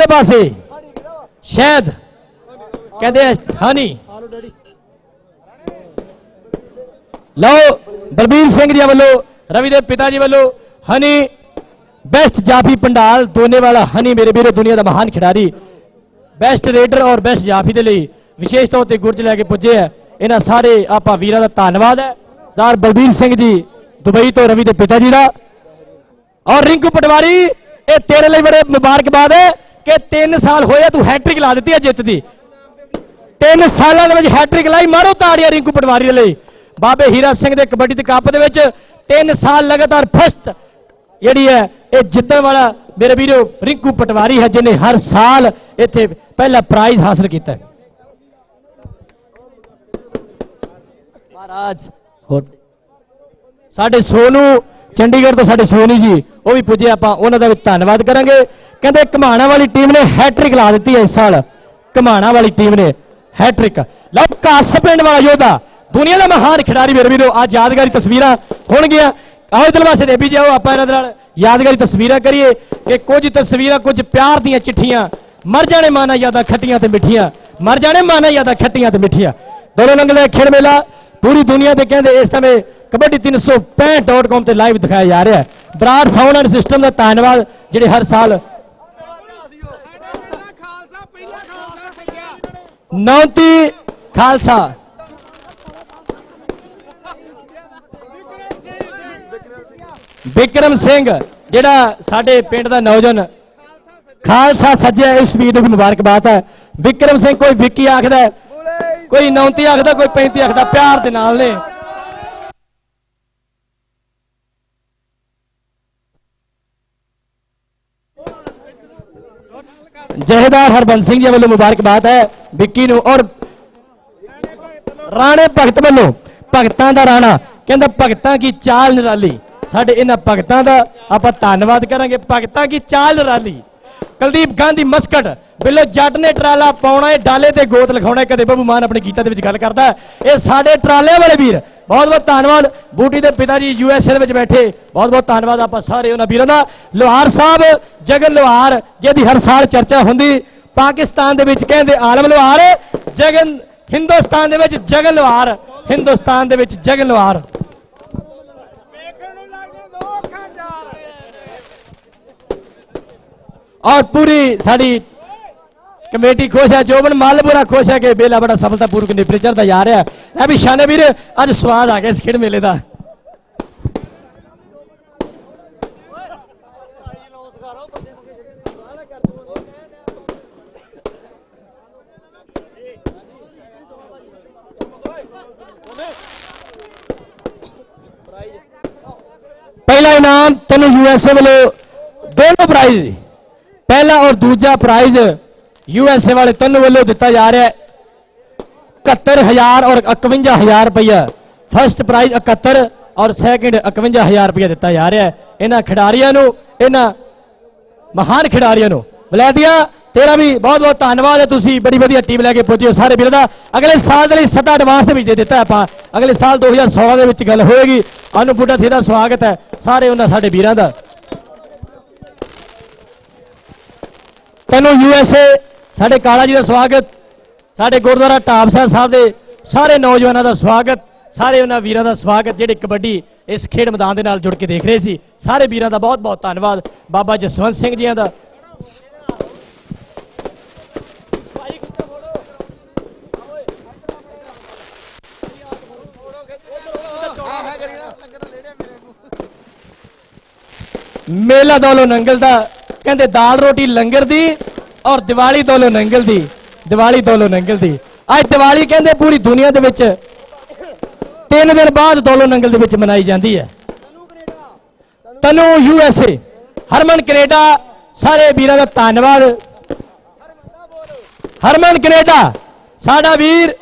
ਦੇ ਪਾਸੇ ਸ਼ਹਿਦ ਕਹਿੰਦੇ ਆ ਹਨੀ ਲਓ ਬਲਬੀਰ ਸਿੰਘ ਜੀ ਵੱਲੋਂ ਰਵੀ ਦੇ ਪਿਤਾ ਜੀ ਵੱਲੋਂ ਹਨੀ ਬੈਸਟ ਜਾਫੀ ਪੰਡਾਲ ਦੋਨੇ ਵਾਲਾ ਹਨੀ ਮੇਰੇ ਵੀਰੋ ਦੁਨੀਆ ਦਾ ਮਹਾਨ ਖਿਡਾਰੀ ਬੈਸਟ ਰੇਡਰ ਔਰ ਬੈਸਟ ਜਾਫੀ ਦੇ ਲਈ ਵਿਸ਼ੇਸ਼ ਤੌਰ ਤੇ ਗੁਰਜ ਲੈ ਕੇ ਪੁੱਜੇ ਆ ਇਹਨਾਂ ਸਾਰੇ ਆਪਾਂ ਵੀਰਾਂ ਦਾ ਧੰਨਵਾਦ ਹੈ ਸਰਦਾਰ ਬਲਬੀਰ ਸਿੰਘ ਜੀ ਦੁਬਈ ਤੋਂ ਰਵੀ ਦੇ ਪਿਤਾ ਜੀ ਦਾ ਔਰ ਰਿੰਕੂ ਪਟਵਾਰੀ ਇਹ ਤੇਰੇ ਲਈ ਬੜੇ ਮੁਬਾਰਕਬਾਦ ਹੈ ਕਿ 3 ਸਾਲ ਹੋਏ ਤੂੰ ਹੈਟ੍ਰਿਕ ਲਾ ਦਿੱਤੀ ਹੈ ਜਿੱਤ ਦੀ। 3 ਸਾਲਾਂ ਦੇ ਵਿੱਚ ਹੈਟ੍ਰਿਕ ਲਾਈ, ਮਾਰੋ ਤਾੜੀਆਂ ਰਿੰਕੂ ਪਟਵਾਰੀ ਦੇ ਲਈ। ਬਾਬੇ ਹੀਰਾ ਸਿੰਘ ਦੇ ਕਬੱਡੀ ਦੇ ਕੱਪ ਦੇ ਵਿੱਚ 3 ਸਾਲ ਲਗਾਤਾਰ ਫਸਟ ਜਿਹੜੀ ਹੈ, ਇਹ ਜਿੱਤਣ ਵਾਲਾ ਮੇਰੇ ਵੀਰੋ ਰਿੰਕੂ ਪਟਵਾਰੀ ਹੈ ਜਿਨੇ ਹਰ ਸਾਲ ਇੱਥੇ ਪਹਿਲਾ ਪ੍ਰਾਈਜ਼ ਹਾਸਲ ਕੀਤਾ ਹੈ। ਮਹਾਰਾਜ, ਹੋਰ ਸਾਡੇ ਸੋਨੂ, ਚੰਡੀਗੜ੍ਹ ਤੋਂ ਸਾਡੇ ਸੋਨੀ ਜੀ ਉਹ ਵੀ ਪੁੱਜੇ ਆਪਾਂ ਉਹਨਾਂ ਦਾ ਵੀ ਧੰਨਵਾਦ ਕਰਾਂਗੇ। ਕਹਿੰਦੇ ਕਮਾਣਾ ਵਾਲੀ ਟੀਮ ਨੇ ਹੈਟ੍ਰਿਕ ਲਾ ਦਿੱਤੀ ਹੈ ਇਸ ਸਾਲ। ਕਮਾਣਾ ਵਾਲੀ ਟੀਮ ਨੇ ਹੈਟ੍ਰਿਕ ਲਓ ਕਾਸ ਪਿੰਡ ਵਾਲਾ ਯੋਧਾ, ਦੁਨੀਆ ਦਾ ਮਹਾਨ ਖਿਡਾਰੀ ਮੇਰੇ ਵੀਰੋ ਅੱਜ ਯਾਦਗਾਰੀ ਤਸਵੀਰਾਂ ਹੋਣਗੀਆਂ। ਆਓ ਇਧਰ ਪਾਸੇ ਦੇ ਵੀ ਜਾਓ ਆਪਾਂ ਇਹਨਾਂ ਦੇ ਨਾਲ ਯਾਦਗਾਰੀ ਤਸਵੀਰਾਂ ਕਰੀਏ ਕਿ ਕੁਝ ਤਸਵੀਰਾਂ, ਕੁਝ ਪਿਆਰ ਦੀਆਂ ਚਿੱਠੀਆਂ, ਮਰ ਜਾਣੇ ਮਾਨਾ ਯਾਦਾਂ ਖੱਟੀਆਂ ਤੇ ਮਿੱਠੀਆਂ, ਮਰ ਜਾਣੇ ਮਾਨਾ ਯਾਦਾਂ ਖੱਟੀਆਂ ਤੇ ਮਿੱਠੀਆਂ। ਦੋਨੋਂ ਨੰਗਲੇ ਖੇਡ ਮੇਲਾ, ਪੂਰੀ ਦੁਨੀਆ ਤੇ ਕਹਿੰਦੇ ਇਸ ਸਮੇਂ ਕਬੱਡੀ 365.com ਤੇ ਲਾਈਵ ਦਿਖਾਇਆ ਜਾ ਰਿਹਾ ਹੈ। ਬਰਾੜ ਸਾਊਂਡ ਐਂਡ ਸਿਸਟਮ ਦਾ ਧੰਨਵਾਦ ਜਿਹੜੇ ਹਰ ਸਾਲ ਖਾਲਸਾ ਪਹਿਲਾ ਖਾਲਸਾ। ਸੱਜਿਆ ਵਿਕਰਮ ਸਿੰਘ, ਜਿਹੜਾ ਸਾਡੇ ਪਿੰਡ ਦਾ ਨੌਜਵਾਨ ਖਾਲਸਾ ਸੱਜਿਆ ਇਸ ਵੀਰ ਨੂੰ ਵੀ ਮੁਬਾਰਕਬਾਦ ਹੈ। ਵਿਕਰਮ ਸਿੰਘ, ਕੋਈ ਵਿੱਕੀ ਆਖਦਾ ਕੋਈ 29 ਆਖਦਾ, ਕੋਈ 35 ਆਖਦਾ, ਪਿਆਰ ਦੇ ਨਾਲ ਨੇ। ਜਹੇਦਾਰ ਹਰਬੰਸ ਸਿੰਘ ਜੀ ਵੱਲੋਂ ਮੁਬਾਰਕਬਾਦ ਹੈ ਵਿੱਕੀ ਨੂੰ ਔਰ ਰਾਣੇ ਭਗਤ ਵੱਲੋਂ ਭਗਤਾਂ ਦਾ ਰਾਣਾ। ਕਹਿੰਦਾ ਭਗਤਾਂ ਕੀ ਚਾਲ ਨਿਰਾਲੀ। ਸਾਡੇ ਇਹਨਾਂ ਭਗਤਾਂ ਦਾ ਆਪਾਂ ਧੰਨਵਾਦ ਕਰਾਂਗੇ। ਭਗਤਾਂ ਕੀ ਚਾਲ ਨਿਰਾਲੀ। ਕੁਲਦੀਪ ਗਾਂਧੀ ਮਸਕਟ ਬਿੱਲੋ ਜੱਟ ਨੇ ਟਰਾਲਾ ਪਾਉਣਾ ਹੈ, ਡਾਲੇ ਤੇ ਗੋਤ ਲਿਖਾਉਣਾ ਕਦੇ ਬੱਬੂ ਮਾਨ ਆਪਣੇ ਗੀਤਾਂ ਦੇ ਵਿੱਚ ਗੱਲ ਕਰਦਾ ਇਹ ਸਾਡੇ ਟਰਾਲਿਆਂ ਵਾਲੇ ਵੀਰ ਬਹੁਤ ਬਹੁਤ ਧੰਨਵਾਦ ਬੂਟੀ ਦੇ ਪਿਤਾ ਜੀ ਯੂ ਐਸ ਏ ਦੇ ਵਿੱਚ ਬੈਠੇ। ਬਹੁਤ ਬਹੁਤ ਧੰਨਵਾਦ ਆਪਾਂ ਸਾਰੇ ਉਹਨਾਂ ਵੀਰਾਂ ਦਾ। ਲੋਹਾਰ ਸਾਹਿਬ, ਜਗਨ ਲੋਹਾਰ, ਜਿਹਦੀ ਹਰ ਸਾਲ ਚਰਚਾ ਹੁੰਦੀ, ਪਾਕਿਸਤਾਨ ਦੇ ਵਿੱਚ ਕਹਿੰਦੇ ਆਲਮ ਲੋਹਾਰ, ਜਗਨ ਹਿੰਦੁਸਤਾਨ ਦੇ ਵਿੱਚ ਜਗਨ ਲੋਹਾਰ, ਹਿੰਦੁਸਤਾਨ ਦੇ ਵਿੱਚ ਜਗਨ ਲੋਹਾਰ। ਔਰ ਪੂਰੀ ਸਾਡੀ ਕਮੇਟੀ ਖੁਸ਼ ਹੈ, ਜੋਬਨ ਮਾਲਪੁਰਾ ਖੁਸ਼ ਹੈ ਕਿ ਬੇਲਾ ਬੜਾ ਸਫਲਤਾਪੂਰਵਕ ਨਿਪਰੇ ਦਾ ਜਾ ਰਿਹਾ ਹੈ। ਇਹ ਵੀ ਸ਼ਾਨੇ ਵੀਰ, ਅੱਜ ਸਵਾਦ ਆ ਗਿਆ ਇਸ ਖੇਡ ਮੇਲੇ ਦਾ। ਪਹਿਲਾ ਇਨਾਮ ਤੈਨੂੰ ਯੂਐਸਏ ਵੱਲੋਂ, ਦੋਨੋਂ ਪ੍ਰਾਈਜ਼ ਪਹਿਲਾ ਔਰ ਦੂਜਾ ਪ੍ਰਾਈਜ਼ ਯੂਐਸਏ ਵਾਲੇ ਤੈਨੂੰ ਵੱਲੋਂ ਦਿੱਤਾ ਜਾ ਰਿਹਾ ਹੈ। 71000 ਔਰ 51000 ਰੁਪਇਆ ਫਰਸਟ ਪ੍ਰਾਈਜ਼ 71 ਔਰ ਸੈਕਿੰਡ 51000 ਰੁਪਇਆ ਦਿੱਤਾ ਜਾ ਰਿਹਾ ਹੈ। ਇਹਨਾਂ ਖਿਡਾਰੀਆਂ ਨੂੰ, ਇਹਨਾਂ ਮਹਾਨ ਖਿਡਾਰੀਆਂ ਨੂੰ ਬਲੈਦੀਆ ਤੇਰਾ ਵੀ ਬਹੁਤ ਬਹੁਤ ਧੰਨਵਾਦ ਹੈ। ਤੁਸੀਂ ਬੜੀ ਵਧੀਆ ਟੀਮ ਲੈ ਕੇ ਪਹੁੰਚੇ ਹੋ ਸਾਰੇ ਵੀਰਾਂ ਦਾ। ਅਗਲੇ ਸਾਲ ਦੇ ਲਈ ਸੱਦਾ ਐਡਵਾਂਸ ਦੇ ਵਿੱਚ ਦੇ ਦਿੱਤਾ ਆਪਾਂ। ਅਗਲੇ ਸਾਲ 2016 ਦੇ ਵਿੱਚ ਗੱਲ ਹੋਏਗੀ। ਅਨੁਪੁੱਟਾ ਥੇ ਦਾ ਸਵਾਗਤ ਹੈ ਸਾਰੇ ਉਹਨਾਂ ਸਾਡੇ ਵੀਰਾਂ ਦਾ। ਤੈਨੂੰ ਯੂਐਸਏ ਸਾਡੇ ਕਾਲਾ ਜੀ ਦਾ ਸਵਾਗਤ, ਸਾਡੇ ਗੁਰਦੁਆਰਾ ਢਾਬਸਾ ਸਾਹਿਬ ਦੇ ਸਾਰੇ ਨੌਜਵਾਨਾਂ ਦਾ ਸਵਾਗਤ, ਸਾਰੇ ਉਹਨਾਂ ਵੀਰਾਂ ਦਾ ਸਵਾਗਤ, ਜਿਹੜੇ ਕਬੱਡੀ ਇਸ ਖੇਡ ਮੈਦਾਨ ਦੇ ਨਾਲ ਜੁੜ ਕੇ ਦੇਖ ਰਹੇ ਸੀ। ਸਾਰੇ ਵੀਰਾਂ ਦਾ ਬਹੁਤ ਬਹੁਤ ਧੰਨਵਾਦ। ਬਾਬਾ ਜਸਵੰਤ ਸਿੰਘ ਜੀਆਂ ਦਾ। ਮੇਲਾ ਦੌਲੋ ਨੰਗਲ ਦਾ, ਕਹਿੰਦੇ ਦਾਲ ਰੋਟੀ ਲੰਗਰ ਦੀ ਔਰ ਦੀਵਾਲੀ ਦੌਲੋ ਨੰਗਲ ਦੀ, ਦੀਵਾਲੀ ਦੌਲੋ ਨੰਗਲ ਦੀ। ਅੱਜ ਦੀਵਾਲੀ ਕਹਿੰਦੇ ਪੂਰੀ ਦੁਨੀਆ ਦੇ ਵਿੱਚ ਤਿੰਨ ਦਿਨ ਬਾਅਦ ਦੌਲੋ ਨੰਗਲ ਦੇ ਵਿੱਚ ਮਨਾਈ ਜਾਂਦੀ ਹੈ। Tanu U S A, Harman Canada, ਸਾਰੇ ਵੀਰਾਂ ਦਾ ਧੰਨਵਾਦ। ਹਰਮਨ ਕੈਨੇਡਾ, ਸਾਡਾ ਵੀਰ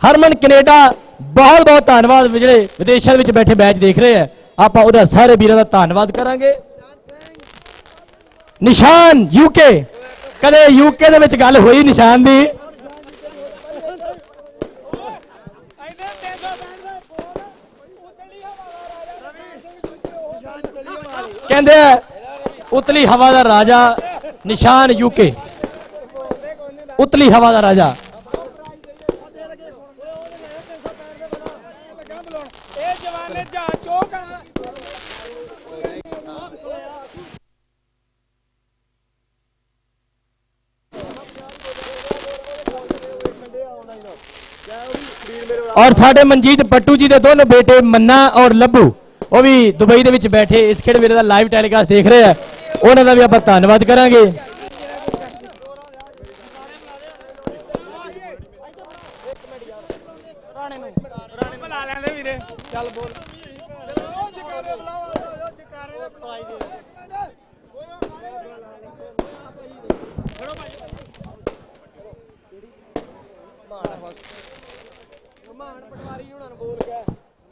ਹਰਮਨ ਕੈਨੇਡਾ, ਬਹੁਤ ਬਹੁਤ ਧੰਨਵਾਦ। ਜਿਹੜੇ ਵਿਦੇਸ਼ਾਂ ਦੇ ਵਿੱਚ ਬੈਠੇ ਮੈਚ ਦੇਖ ਰਹੇ ਆ ਆਪਾਂ ਉਹਦਾ ਸਾਰੇ ਵੀਰਾਂ ਦਾ ਧੰਨਵਾਦ ਕਰਾਂਗੇ। ਨਿਸ਼ਾਨ ਯੂਕੇ ਕਦੇ ਯੂਕੇ ਦੇ ਵਿੱਚ ਗੱਲ ਹੋਈ ਨਿਸ਼ਾਨ ਦੀ? ਕਹਿੰਦੇ ਉਤਲੀ ਹਵਾ ਦਾ ਰਾਜਾ ਨਿਸ਼ਾਨ ਯੂਕੇ ਉਤਲੀ ਹਵਾ ਦਾ ਰਾਜਾ ਇਹ ਜਵਾਨੇ ਜਾ ਚੋਕ ਆ ਔਰ ਸਾਡੇ ਮਨਜੀਤ ਪੱਟੂ ਜੀ ਦੇ ਦੋਨੋਂ ਬੇਟੇ ਮੰਨਾ ਔਰ ਲੱਭੂ, ਉਹ ਵੀ ਦੁਬਈ ਦੇ ਵਿੱਚ ਬੈਠੇ, ਇਸ ਖੇਡ ਮੇਲੇ ਦਾ ਲਾਈਵ ਟੈਲੀਕਾਸਟ ਦੇਖ ਰਹੇ ਆ। ਉਹਨਾਂ ਦਾ ਵੀ ਆਪਾਂ ਧੰਨਵਾਦ ਕਰਾਂਗੇ। ਰਾਣੇ ਨੂੰ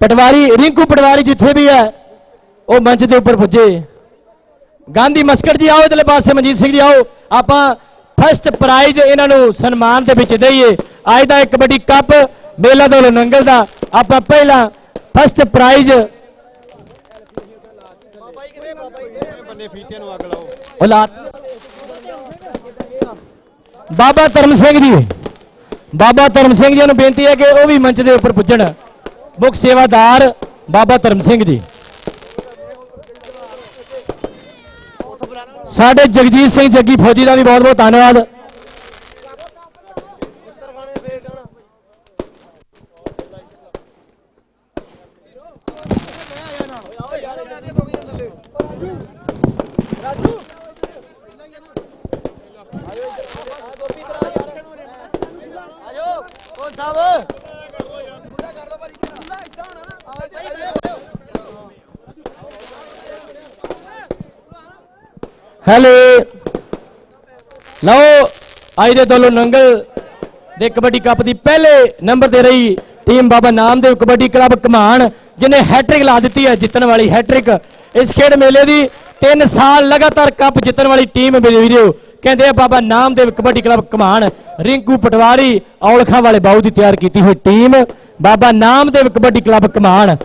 ਪਟਵਾਰੀ ਰਿੰਕੂ ਪਟਵਾਰੀ ਜਿੱਥੇ ਵੀ ਹੈ ਉਹ ਮੰਚ ਦੇ ਉੱਪਰ ਪੁੱਜੇ। ਗਾਂਧੀ ਮਸਕਟ ਜੀ ਆਓ ਇਧਰਲੇ ਪਾਸੇ ਮਨਜੀਤ ਸਿੰਘ ਜੀ ਆਓ। ਆਪਾਂ ਫਸਟ ਪ੍ਰਾਈਜ਼ ਇਹਨਾਂ ਨੂੰ ਸਨਮਾਨ ਦੇ ਵਿੱਚ ਦਈਏ। ਅੱਜ ਦਾ ਇੱਕ ਕਬੱਡੀ ਕੱਪ ਮੇਲਾ ਦੋ ਨੰਗਲ ਦਾ। ਆਪਾਂ ਪਹਿਲਾਂ ਫਸਟ ਪ੍ਰਾਈਜ਼ ਬੰਨੇ ਫੀਤੇ ਨੂੰ ਅੱਗ ਲਾਓ। ਔਲਾਦ ਬਾਬਾ ਧਰਮ ਸਿੰਘ ਜੀ। ਬਾਬਾ ਧਰਮ ਸਿੰਘ ਜੀ ਨੂੰ ਬੇਨਤੀ ਹੈ ਕਿ ਉਹ ਵੀ ਮੰਚ ਦੇ ਉੱਪਰ ਪੁੱਜਣ। ਮੁੱਖ ਸੇਵਾਦਾਰ ਬਾਬਾ ਧਰਮ ਸਿੰਘ ਜੀ। ਸਾਡੇ ਜਗਜੀਤ ਸਿੰਘ ਜੱਗੀ ਫੌਜੀ ਦਾ ਵੀ ਬਹੁਤ ਬਹੁਤ ਧੰਨਵਾਦ। ਹੈਲੋ ਲਓ, ਅੱਜ ਦੇ ਦੋਲੋ ਨੰਗਲ ਦੇ ਕਬੱਡੀ ਕੱਪ ਦੀ ਪਹਿਲੇ ਨੰਬਰ ਤੇ ਰਹੀ ਟੀਮ ਬਾਬਾ ਨਾਮਦੇਵ ਕਬੱਡੀ ਕਲੱਬ ਕਮਾਨ, ਜਿਨੇ ਹੈਟ੍ਰਿਕ ਲਾ ਦਿੱਤੀ ਹੈ ਜਿੱਤਣ ਵਾਲੀ ਹੈਟ੍ਰਿਕ ਇਸ ਖੇਡ ਮੇਲੇ ਦੀ 3 ਸਾਲ ਲਗਾਤਾਰ ਕੱਪ ਜਿੱਤਣ ਵਾਲੀ ਟੀਮ ਮੇਰੇ ਵੀਡੀਓ ਕਹਿੰਦੇ ਆ ਬਾਬਾ ਨਾਮਦੇਵ ਕਬੱਡੀ ਕਲੱਬ ਕਮਾਨ, ਰਿੰਕੂ ਪਟਵਾਰੀ ਔਲਖਾਂ ਵਾਲੇ ਬਾਊ ਦੀ ਤਿਆਰ ਕੀਤੀ ਹੋਈ ਟੀਮ, ਬਾਬਾ ਨਾਮਦੇਵ ਕਬੱਡੀ ਕਲੱਬ ਕਮਾਨ।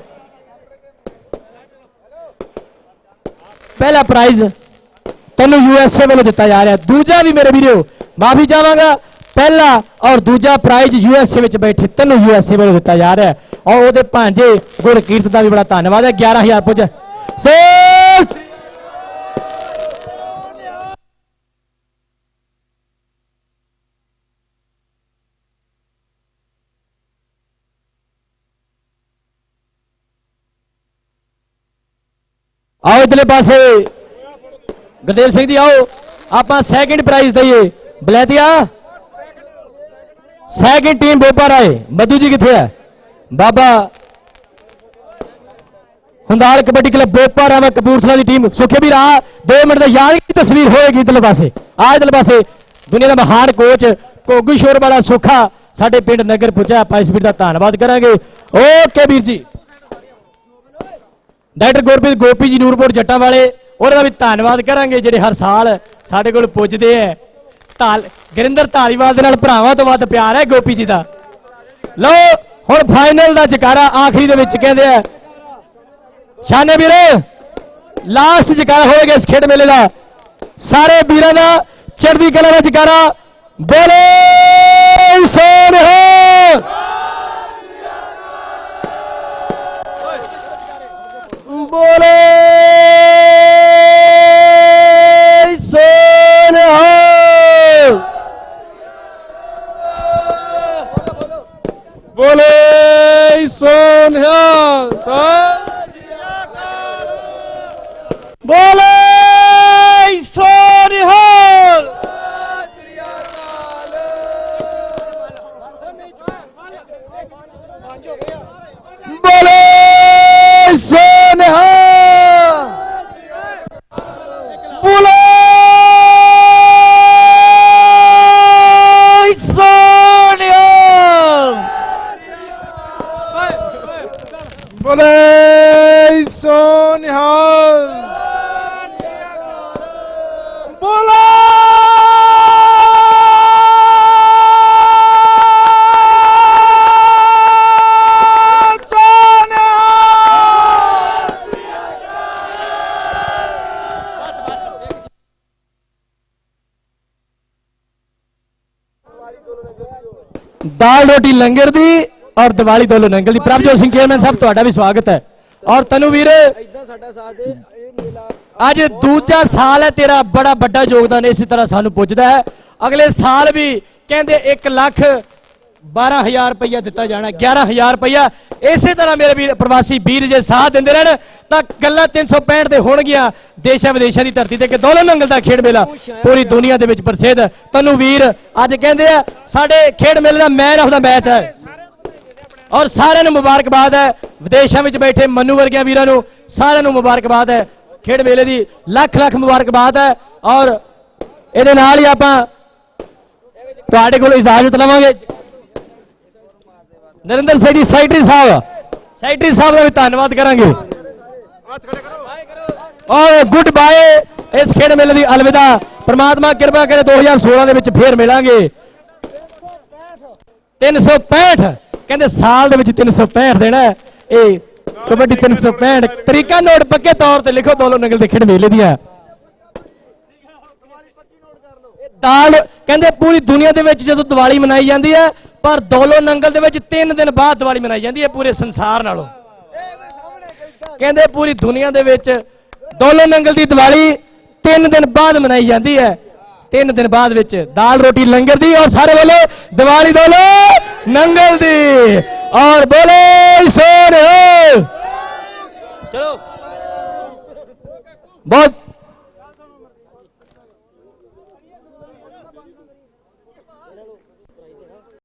ਪਹਿਲਾ ਪ੍ਰਾਈਜ਼ ਤੈਨੂੰ ਯੂਐਸਏ ਵੱਲੋਂ ਦਿੱਤਾ ਜਾ ਰਿਹਾ ਦੂਜਾ ਵੀ ਮੇਰੇ ਵੀਰੋ ਮਾਫੀ ਚਾਹਾਂਗਾ ਪਹਿਲਾ ਔਰ ਦੂਜਾ ਪ੍ਰਾਈਜ਼ ਯੂਐਸਏ ਵਿੱਚ ਬੈਠੇ ਤੈਨੂੰ ਯੂਐਸਏ ਵੱਲੋਂ ਦਿੱਤਾ ਜਾ ਰਿਹਾ ਹੈ। ਔਰ ਉਹਦੇ ਭਾਂਜੇ ਗੁਰਕੀਰਤ ਦਾ ਵੀ ਬੜਾ ਧੰਨਵਾਦ ਹੈ 11000 ਪੁੱਜ ਸੋ ਆਓ ਇਧਰਲੇ ਪਾਸੇ ਗੁਰਦੇਵ ਸਿੰਘ ਜੀ ਆਓ ਆਪਾਂ ਸੈਕਿੰਡ ਪ੍ਰਾਈਜ਼ ਦਈਏ ਬਲੈਤੀਆ ਸੈਕਿੰਡ ਟੀਮ ਬੋਪਾ ਰਾਏ ਮਧੂ ਜੀ ਕਿੱਥੇ ਹੈ ਬਾਬਾ ਹੁੰਦਾਲ ਕਬੱਡੀ ਕਲੱਬ ਬੋਪਾ ਰਾਮਾ ਕਪੂਰਥਲਾ ਦੀ ਟੀਮ ਸੁਖੇ ਵੀ ਰਾਹ 2 ਮਿੰਟ ਦਾ ਯਾਦ ਦੀ ਤਸਵੀਰ ਹੋਏਗੀ ਇਧਰਲੇ ਪਾਸੇ ਆ ਇਧਰਲੇ ਪਾਸੇ ਦੁਨੀਆ ਦਾ ਮਹਾਨ ਕੋਚ ਕੋਗੂ ਸ਼ੋਰ ਵਾਲਾ ਸੁਖਾ ਸਾਡੇ ਪਿੰਡ ਨਗਰ ਪੁੱਜਾ ਆਪਾਂ ਇਸ ਵੀਰ ਦਾ ਧੰਨਵਾਦ ਕਰਾਂਗੇ ਓਕੇ ਵੀਰ ਜੀ ਡਾਕਟਰ ਗੁਰਪ੍ਰੀਤ ਗੋਪੀ ਜੀ ਨੂਰਪੁਰ ਜੱਟਾਂ ਵਾਲੇ ਉਹਨਾਂ ਦਾ ਵੀ ਧੰਨਵਾਦ ਕਰਾਂਗੇ ਜਿਹੜੇ ਹਰ ਸਾਲ ਸਾਡੇ ਕੋਲ ਪੁੱਜਦੇ ਐ। ਧਾਲ, ਗਰਿੰਦਰ ਧਾਲੀਵਾਲ ਦੇ ਨਾਲ ਭਰਾਵਾਂ ਤੋਂ ਵੱਧ ਪਿਆਰ ਹੈ ਗੋਪੀ ਜੀ ਦਾ। ਲਓ, ਹੁਣ ਫਾਈਨਲ ਦਾ ਜਕਾਰਾ ਆਖਰੀ ਦੇ ਵਿੱਚ ਕਹਿੰਦੇ ਆ ਸ਼ਾਨੇ ਵੀਰੋ ਲਾਸਟ ਜਕਾਰਾ ਹੋਏਗਾ ਇਸ ਖੇਡ ਮੇਲੇ ਦਾ। ਸਾਰੇ ਵੀਰਾਂ ਦਾ ਚੜ੍ਹਦੀ ਕਲਾ ਦਾ ਜਕਾਰਾ। ਬੋਲੇ ਸੋਨਿਹਾ ਬੋਲੇ! ਬੋਲੇ ਸੋ ਨਿਹਾਲ ਬੋਲੇ ਦਾਲ ਰੋਟੀ ਲੰਗਰ ਦੀ ਔਰ ਦੀਵਾਲੀ ਦੋਲੋ ਨੰਗਲ ਦੀ ਪ੍ਰਭਜੋਤ ਸਿੰਘ ਚੇਅਰਮੈਨ ਸਾਹਿਬ ਤੁਹਾਡਾ ਵੀ ਸਵਾਗਤ ਹੈ। ਔਰ ਤਨੂ ਵੀਰ ਇਦਾਂ ਸਾਡਾ ਸਾਥ ਦੇ ਇਹ ਮੇਲਾ ਅੱਜ ਦੂਜਾ ਸਾਲ ਹੈ ਤੇਰਾ ਬੜਾ ਵੱਡਾ ਯੋਗਦਾਨ ਇਸੇ ਤਰ੍ਹਾਂ ਸਾਨੂੰ ਪੁੱਜਦਾ ਹੈ। ਅਗਲੇ ਸਾਲ ਵੀ ਕਹਿੰਦੇ 1 ਲੱਖ 12000 ਰੁਪਇਆ ਦਿੱਤਾ ਜਾਣਾ 11000 ਰੁਪਇਆ ਇਸੇ ਤਰ੍ਹਾਂ ਮੇਰੇ ਵੀਰ ਪ੍ਰਵਾਸੀ ਵੀਰ ਜੇ ਸਾਥ ਦਿੰਦੇ ਰਹਿਣ ਤਾਂ ਗੱਲਾਂ 365 ਤੇ ਹੋਣਗੀਆਂ ਦੇਸ਼ਾਂ ਵਿਦੇਸ਼ਾਂ ਦੀ ਧਰਤੀ ਤੇ ਕਿ ਦੋਲੋ ਨੰਗਲ ਦਾ ਖੇਡ ਮੇਲਾ ਪੂਰੀ ਦੁਨੀਆ ਦੇ ਵਿੱਚ ਪ੍ਰਸਿੱਧ। ਤਨੂੰ ਵੀਰ ਅੱਜ ਕਹਿੰਦੇ ਆ ਸਾਡੇ ਖੇਡ ਮੇਲੇ ਦਾ ਮੈਨ ਆਫ ਦਾ ਮੈਚ ਹੈ। ਔਰ ਸਾਰਿਆਂ ਨੂੰ ਮੁਬਾਰਕਬਾਦ ਹੈ। ਵਿਦੇਸ਼ਾਂ ਵਿੱਚ ਬੈਠੇ ਮਨੂ ਵਰਗਿਆਂ ਵੀਰਾਂ ਨੂੰ ਸਾਰਿਆਂ ਨੂੰ ਮੁਬਾਰਕਬਾਦ ਹੈ। ਖੇਡ ਮੇਲੇ ਦੀ ਲੱਖ ਲੱਖ ਮੁਬਾਰਕਬਾਦ ਹੈ। ਔਰ ਇਹਦੇ ਨਾਲ ਹੀ ਆਪਾਂ ਤੁਹਾਡੇ ਕੋਲ ਇਜਾਜ਼ਤ ਲਵਾਂਗੇ। ਨਰਿੰਦਰ ਸਿੰਘ ਜੀ, ਸੈਕਟਰੀ ਸਾਹਿਬ ਸੈਕਟਰੀ ਸਾਹਿਬ ਦਾ ਵੀ ਧੰਨਵਾਦ ਕਰਾਂਗੇ। ਔਰ ਗੁੱਡ ਬਾਏ। ਇਸ ਖੇਡ ਮੇਲੇ ਦੀ ਅਲਵਿਦਾ। ਪ੍ਰਮਾਤਮਾ ਕਿਰਪਾ ਕਰੇ 2016 ਦੇ ਵਿੱਚ ਫੇਰ ਮਿਲਾਂਗੇ। 365 ਕਹਿੰਦੇ ਸਾਲ ਦੇ ਵਿੱਚ 365 ਦੇਣਾ ਹੈ। ਇਹ ਕਬੱਡੀ 365 ਤਰੀਕਾ ਨੋਟ ਪੱਕੇ ਤੌਰ ਤੇ ਲਿਖੋ ਦੋਲੋ ਨਗਲ ਦੇ ਖੇਡ ਮੇਲੇ ਦੀਆਂ। ਦਾਲ, ਕਹਿੰਦੇ ਪੂਰੀ ਦੁਨੀਆ ਦੇ ਵਿੱਚ ਜਦੋਂ ਦੀਵਾਲੀ ਮਨਾਈ ਜਾਂਦੀ ਹੈ, ਪਰ ਦੋਲੋ ਨੰਗਲ ਦੇ ਵਿੱਚ 3 ਦਿਨ ਬਾਅਦ ਦੀਵਾਲੀ ਮਨਾਈ ਜਾਂਦੀ ਹੈ ਪੂਰੇ ਸੰਸਾਰ ਨਾਲੋਂ। ਕਹਿੰਦੇ ਪੂਰੀ ਦੁਨੀਆ ਦੇ ਵਿੱਚ ਦੋਲੋ ਨੰਗਲ ਦੀ ਦੀਵਾਲੀ 3 ਦਿਨ ਬਾਅਦ ਮਨਾਈ ਜਾਂਦੀ ਹੈ। ਤਿੰਨ ਦਿਨ ਬਾਅਦ ਵਿੱਚ ਦਾਲ ਰੋਟੀ ਲੰਗਰ ਦੀ ਔਰ ਸਾਰੇ ਵੱਲੋਂ ਦੀਵਾਲੀ ਦੋਲੋ ਨੰਗਲ ਦੀ ਔਰ ਬੋਲੇ ਸੋਨੇ ਚਲੋ। ਬਹੁਤ